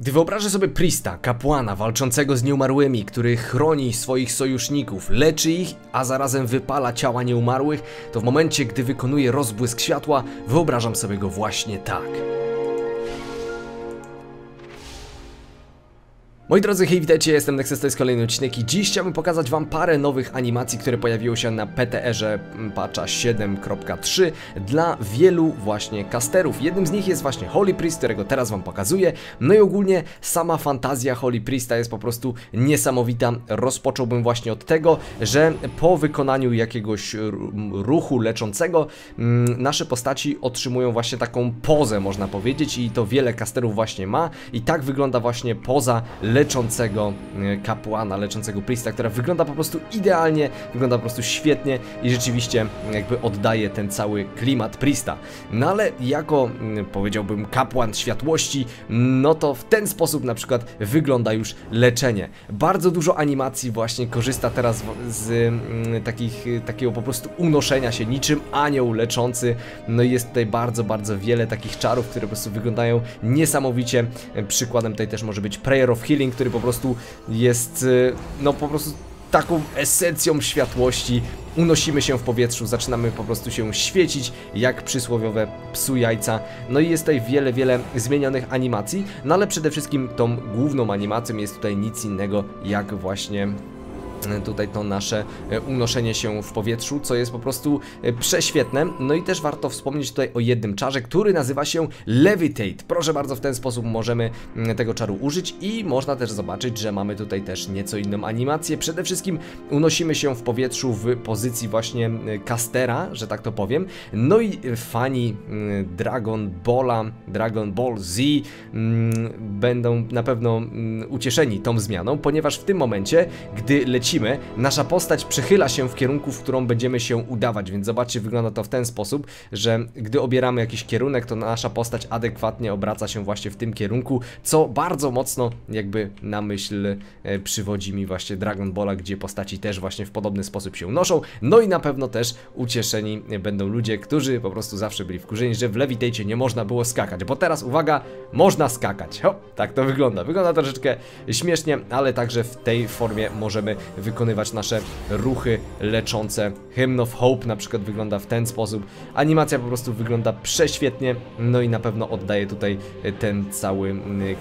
Gdy wyobrażę sobie Prista, kapłana walczącego z nieumarłymi, który chroni swoich sojuszników, leczy ich, a zarazem wypala ciała nieumarłych, to w momencie, gdy wykonuje rozbłysk światła, wyobrażam sobie go właśnie tak. Moi drodzy, hej, witajcie, jestem Nexus, to jest kolejny odcinek i dziś chciałbym pokazać wam parę nowych animacji, które pojawiły się na PTR-ze patcha 7.3 dla wielu właśnie casterów. Jednym z nich jest właśnie Holy Priest, którego teraz wam pokazuję. No i ogólnie sama fantazja Holy Priesta jest po prostu niesamowita. Rozpocząłbym właśnie od tego, że po wykonaniu jakiegoś ruchu leczącego mm, nasze postaci otrzymują właśnie taką pozę, można powiedzieć i to wiele casterów właśnie ma i tak wygląda właśnie poza leczącego e, kapłana, leczącego priesta, która wygląda po prostu idealnie, wygląda po prostu świetnie i rzeczywiście jakby oddaje ten cały klimat priesta. No ale jako powiedziałbym kapłan światłości, no to w ten sposób na przykład wygląda już leczenie. Bardzo dużo animacji właśnie korzysta teraz z takich, takiego po prostu unoszenia się niczym anioł leczący. No i jest tutaj bardzo, bardzo wiele takich czarów, które po prostu wyglądają niesamowicie. Przykładem tutaj też może być Prayer of Healing, który po prostu jest, y, no po prostu taką esencją światłości. Unosimy się w powietrzu, zaczynamy po prostu się świecić jak przysłowiowe psu jajca. No i jest tutaj wiele, wiele zmienionych animacji, no ale przede wszystkim tą główną animacją jest tutaj nic innego jak właśnie tutaj to nasze e, unoszenie się w powietrzu, co jest po prostu e, prześwietne. No i też warto wspomnieć tutaj o jednym czarze, który nazywa się Levitate. Proszę bardzo, w ten sposób możemy mm, tego czaru użyć i można też zobaczyć, że mamy tutaj też nieco inną animację. Przede wszystkim unosimy się w powietrzu w pozycji właśnie castera, że tak to powiem. No i fani mm, Dragon Balla, Dragon Ball Z mm, będą na pewno ucieszeni tą zmianą, ponieważ w tym momencie, gdy lecimy lecimy, nasza postać przechyla się w kierunku, w którą będziemy się udawać, więc zobaczcie, wygląda to w ten sposób, że gdy obieramy jakiś kierunek, to nasza postać adekwatnie obraca się właśnie w tym kierunku, co bardzo mocno jakby na myśl e, przywodzi mi właśnie Dragon Balla, gdzie postaci też właśnie w podobny sposób się unoszą, no i na pewno też ucieszeni będą ludzie, którzy po prostu zawsze byli wkurzeni, że w Levitate nie można było skakać, bo teraz uwaga, można skakać, Ho, tak to wygląda, wygląda troszeczkę śmiesznie, ale także w tej formie możemy wykonywać nasze ruchy leczące. Hymn of Hope na przykład wygląda w ten sposób. Animacja po prostu wygląda prześwietnie, no i na pewno oddaje tutaj ten cały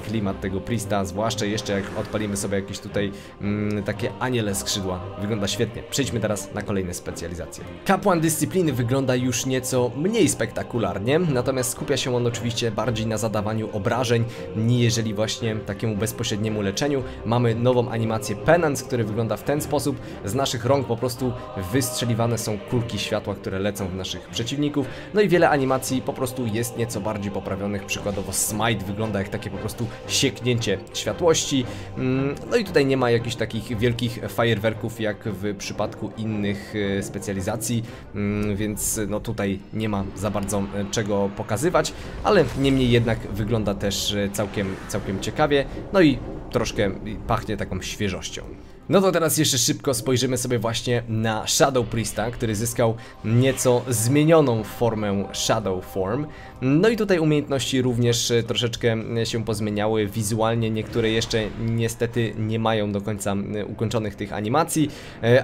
klimat tego Priesta, zwłaszcza jeszcze jak odpalimy sobie jakieś tutaj mm, takie aniele skrzydła. Wygląda świetnie. Przejdźmy teraz na kolejne specjalizacje. Kapłan dyscypliny wygląda już nieco mniej spektakularnie, natomiast skupia się on oczywiście bardziej na zadawaniu obrażeń, jeżeli właśnie takiemu bezpośredniemu leczeniu. Mamy nową animację Penance, który wygląda w ten sposób z naszych rąk po prostu wystrzeliwane są kulki światła, które lecą w naszych przeciwników. No i wiele animacji po prostu jest nieco bardziej poprawionych. Przykładowo Smite wygląda jak takie po prostu sieknięcie światłości. Mm, no i tutaj nie ma jakichś takich wielkich fajerwerków jak w przypadku innych e, specjalizacji, mm, więc no tutaj nie ma za bardzo e, czego pokazywać, ale niemniej jednak wygląda też e, całkiem, całkiem ciekawie. No i troszkę pachnie taką świeżością. No to teraz jeszcze szybko spojrzymy sobie właśnie na Shadow Priesta, który zyskał nieco zmienioną formę Shadow Form. No i tutaj umiejętności również e, troszeczkę e, się pozmieniały wizualnie, niektóre jeszcze niestety nie mają do końca e, ukończonych tych animacji,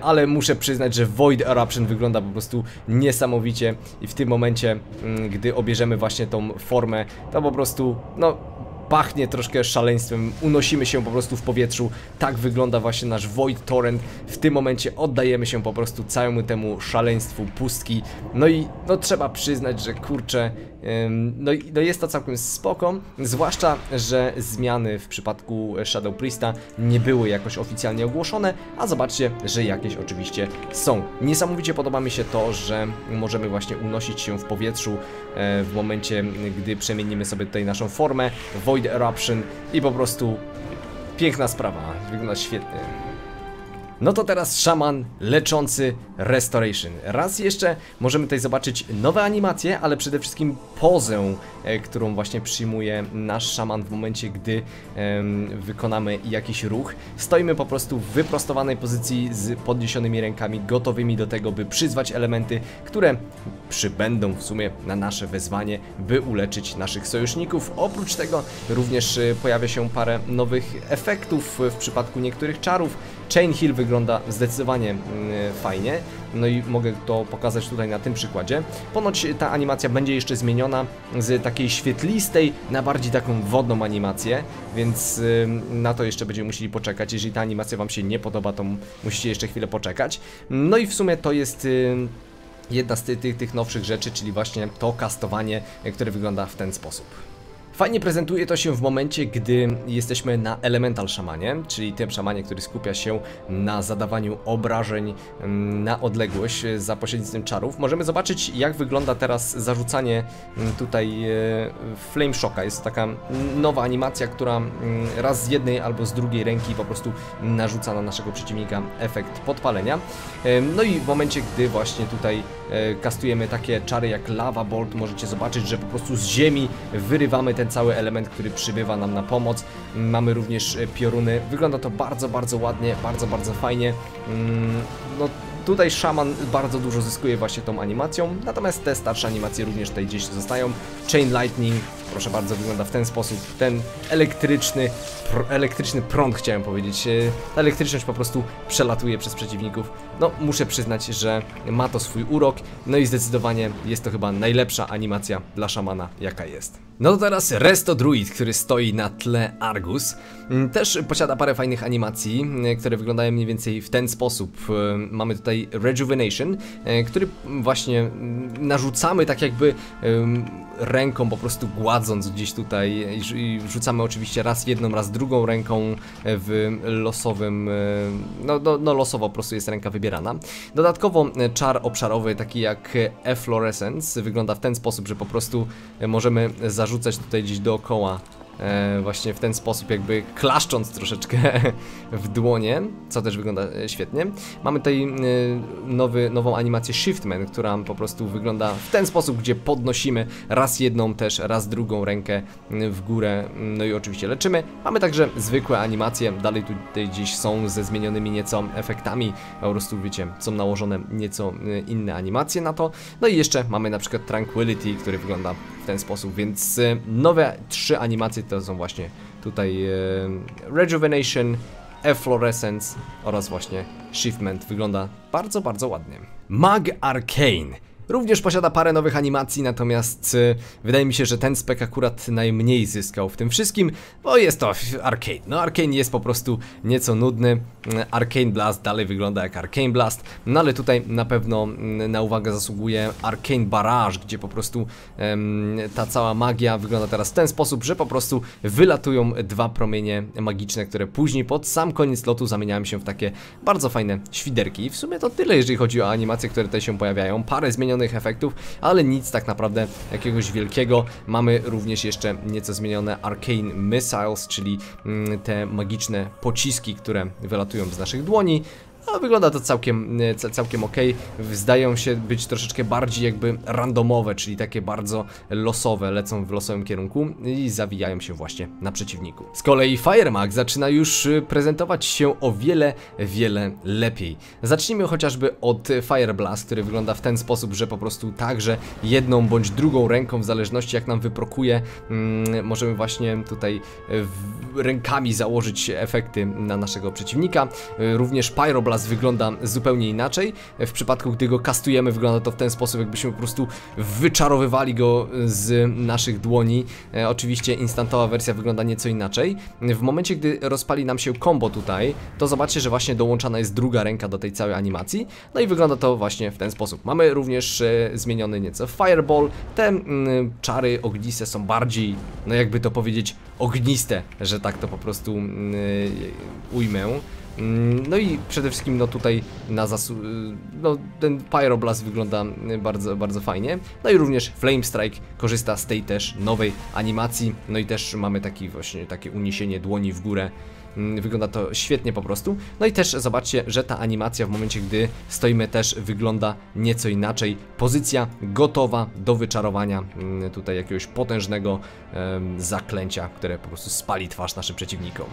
ale muszę przyznać, że Void Eruption wygląda po prostu niesamowicie i w tym momencie, gdy obierzemy właśnie tą formę, to po prostu, no pachnie troszkę szaleństwem, unosimy się po prostu w powietrzu, tak wygląda właśnie nasz Void Torrent, w tym momencie oddajemy się po prostu całemu temu szaleństwu pustki, no i no trzeba przyznać, że kurczę, no, no jest to całkiem spoko, zwłaszcza, że zmiany w przypadku Shadow Priesta nie były jakoś oficjalnie ogłoszone, a zobaczcie, że jakieś oczywiście są. Niesamowicie podoba mi się to, że możemy właśnie unosić się w powietrzu e, w momencie, gdy przemienimy sobie tutaj naszą formę, Void Eruption i po prostu piękna sprawa, wygląda świetnie. No to teraz szaman leczący Restoration. Raz jeszcze możemy tutaj zobaczyć nowe animacje, ale przede wszystkim pozę, e, którą właśnie przyjmuje nasz szaman w momencie, gdy wykonamy jakiś ruch. Stoimy po prostu w wyprostowanej pozycji z podniesionymi rękami, gotowymi do tego, by przyzwać elementy, które przybędą w sumie na nasze wezwanie, by uleczyć naszych sojuszników. Oprócz tego również e, pojawia się parę nowych efektów w przypadku niektórych czarów. Chain Hill wygląda zdecydowanie mm, fajnie, no i mogę to pokazać tutaj na tym przykładzie. Ponoć ta animacja będzie jeszcze zmieniona z takiej świetlistej na bardziej taką wodną animację, więc na to jeszcze będziemy musieli poczekać. Jeżeli ta animacja Wam się nie podoba, to musicie jeszcze chwilę poczekać. No i w sumie to jest jedna z tych, tych, tych nowszych rzeczy, czyli właśnie to kastowanie, które wygląda w ten sposób. Fajnie prezentuje to się w momencie, gdy jesteśmy na Elemental Szamanie, czyli tym szamanie, który skupia się na zadawaniu obrażeń mm, na odległość za pośrednictwem czarów. Możemy zobaczyć, jak wygląda teraz zarzucanie mm, tutaj e, Flame Shocka. Jest to taka nowa animacja, która mm, raz z jednej albo z drugiej ręki po prostu narzuca na naszego przeciwnika efekt podpalenia. E, no i w momencie, gdy właśnie tutaj e, kastujemy takie czary jak Lava Bolt, możecie zobaczyć, że po prostu z ziemi wyrywamy ten ten cały element, który przybywa nam na pomoc. Mamy również e, pioruny. Wygląda to bardzo, bardzo ładnie, bardzo, bardzo fajnie. Mm, no, Tutaj szaman bardzo dużo zyskuje właśnie tą animacją, natomiast te starsze animacje również tutaj gdzieś zostają. Chain Lightning, proszę bardzo, wygląda w ten sposób. Ten elektryczny, pr elektryczny prąd chciałem powiedzieć. E, ta elektryczność po prostu przelatuje przez przeciwników. No, muszę przyznać, że ma to swój urok, no i zdecydowanie jest to chyba najlepsza animacja dla szamana, jaka jest. No to teraz Resto Druid, który stoi na tle Argus. Mm, też posiada parę fajnych animacji, mm, które wyglądają mniej więcej w ten sposób. E, mamy tutaj Rejuvenation, e, który właśnie mm, narzucamy tak jakby ręką po prostu gładząc gdzieś tutaj i rzucamy oczywiście raz jedną, raz drugą ręką w losowym, e, no, no, no losowo po prostu jest ręka wybierana. Dodatkowo czar obszarowy taki jak Efflorescence wygląda w ten sposób, że po prostu możemy zarzucać tutaj gdzieś dookoła e, właśnie w ten sposób, jakby klaszcząc troszeczkę w dłonie, co też wygląda e, świetnie. Mamy tutaj e, nowy, nową animację Shiftman, która po prostu wygląda w ten sposób, gdzie podnosimy raz jedną też, raz drugą rękę w górę, no i oczywiście leczymy. Mamy także zwykłe animacje, dalej tutaj gdzieś są ze zmienionymi nieco efektami, po prostu wiecie, są nałożone nieco e, inne animacje na to. No i jeszcze mamy na przykład Tranquility, który wygląda w ten sposób, więc nowe trzy animacje to są właśnie tutaj e, Rejuvenation, Efflorescence oraz właśnie Shiftment. Wygląda bardzo, bardzo ładnie. Mag Arcane Również posiada parę nowych animacji, natomiast y, wydaje mi się, że ten spek akurat najmniej zyskał w tym wszystkim, bo jest to Arcane. No Arcane jest po prostu nieco nudny, Arcane Blast dalej wygląda jak Arcane Blast, no ale tutaj na pewno mm, na uwagę zasługuje Arcane Barrage, gdzie po prostu ta cała magia wygląda teraz w ten sposób, że po prostu wylatują dwa promienie magiczne, które później pod sam koniec lotu zamieniają się w takie bardzo fajne świderki. W sumie to tyle, jeżeli chodzi o animacje, które tutaj się pojawiają. Parę zmienionych zmienionych efektów, ale nic tak naprawdę jakiegoś wielkiego. Mamy również jeszcze nieco zmienione Arcane Missiles, czyli mm, te magiczne pociski, które wylatują z naszych dłoni. No, wygląda to całkiem, e, całkiem ok. Zdają się być troszeczkę bardziej jakby randomowe, czyli takie bardzo losowe, lecą w losowym kierunku i zawijają się właśnie na przeciwniku. Z kolei Firemag zaczyna już e, prezentować się o wiele, wiele lepiej. Zacznijmy chociażby od Fire Blast, który wygląda w ten sposób, że po prostu także jedną bądź drugą ręką, w zależności jak nam wyprokuje, mm, możemy właśnie tutaj rękami założyć efekty na naszego przeciwnika. E, również Pyroblast Wygląda zupełnie inaczej. W przypadku, gdy go kastujemy, wygląda to w ten sposób, jakbyśmy po prostu wyczarowywali go z naszych dłoni. E, oczywiście instantowa wersja wygląda nieco inaczej. W momencie, gdy rozpali nam się combo tutaj, to zobaczcie, że właśnie dołączana jest druga ręka do tej całej animacji. No i wygląda to właśnie w ten sposób. Mamy również e, zmieniony nieco Fireball. Te mm, czary ogniste są bardziej, no jakby to powiedzieć, ogniste, że tak to po prostu mm, ujmę. Mm, No i przede wszystkim no tutaj na zasu... no ten Pyroblast wygląda bardzo, bardzo fajnie. No i również Flame Strike korzysta z tej też nowej animacji. No i też mamy taki właśnie takie uniesienie dłoni w górę. Mm, Wygląda to świetnie po prostu. No i też zobaczcie, że ta animacja w momencie, gdy stoimy też wygląda nieco inaczej. Pozycja gotowa do wyczarowania mm, tutaj jakiegoś potężnego zaklęcia, które po prostu spali twarz naszym przeciwnikom.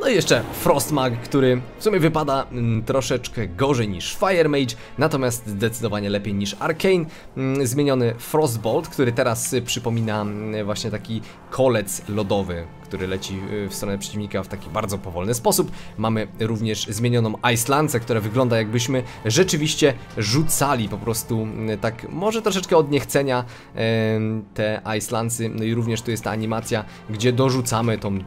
No i jeszcze Frostmag, który w sumie wypada mm, troszeczkę gorzej niż Fire Mage, natomiast zdecydowanie lepiej niż Arcane. Mm, zmieniony Frostbolt, który teraz przypomina mm, właśnie taki kolec lodowy, który leci y, w stronę przeciwnika w taki bardzo powolny sposób. Mamy również zmienioną Icelancę, która wygląda jakbyśmy rzeczywiście rzucali po prostu mm, tak może troszeczkę od niechcenia te Icelancy. No i również tu jest ta animacja, gdzie dorzucamy tą,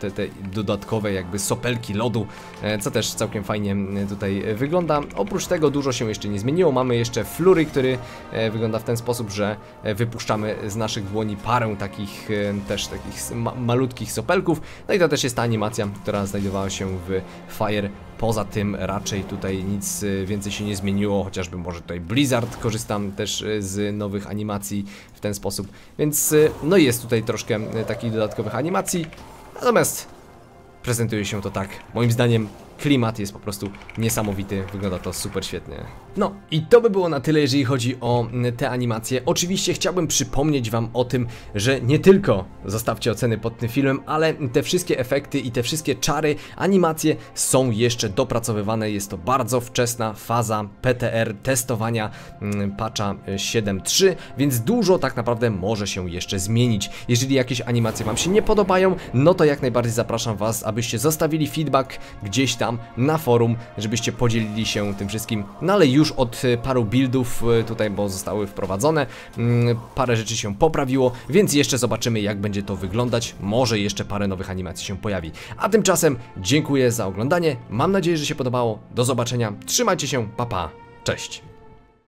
te, te dodatkowe jakby sopelki lodu, e, co też całkiem fajnie tutaj e, wygląda. Oprócz tego dużo się jeszcze nie zmieniło. Mamy jeszcze Flury, który e, wygląda w ten sposób, że e, wypuszczamy z naszych dłoni parę takich e, też takich ma malutkich sopelków. No i to też jest ta animacja, która znajdowała się w Fire. Poza tym raczej tutaj nic y, więcej się nie zmieniło, chociażby może tutaj Blizzard korzystam też y, z nowych animacji w ten sposób, więc y, no jest tutaj troszkę takich dodatkowych animacji, natomiast prezentuje się to tak, moim zdaniem klimat jest po prostu niesamowity, wygląda to super świetnie. No i to by było na tyle, jeżeli chodzi o mm, te animacje. Oczywiście chciałbym przypomnieć Wam o tym, że nie tylko zostawcie oceny pod tym filmem, ale te wszystkie efekty i te wszystkie czary, animacje są jeszcze dopracowywane. Jest to bardzo wczesna faza PTR testowania mm, patcha y, 7.3, więc dużo tak naprawdę może się jeszcze zmienić. Jeżeli jakieś animacje Wam się nie podobają, no to jak najbardziej zapraszam Was, abyście zostawili feedback gdzieś tam na forum, żebyście podzielili się tym wszystkim. No ale już od y, paru buildów y, tutaj, bo zostały wprowadzone, mm, parę rzeczy się poprawiło, więc jeszcze zobaczymy jak będzie to wyglądać. Może jeszcze parę nowych animacji się pojawi. A tymczasem dziękuję za oglądanie. Mam nadzieję, że się podobało. Do zobaczenia. Trzymajcie się. Pa pa. Cześć.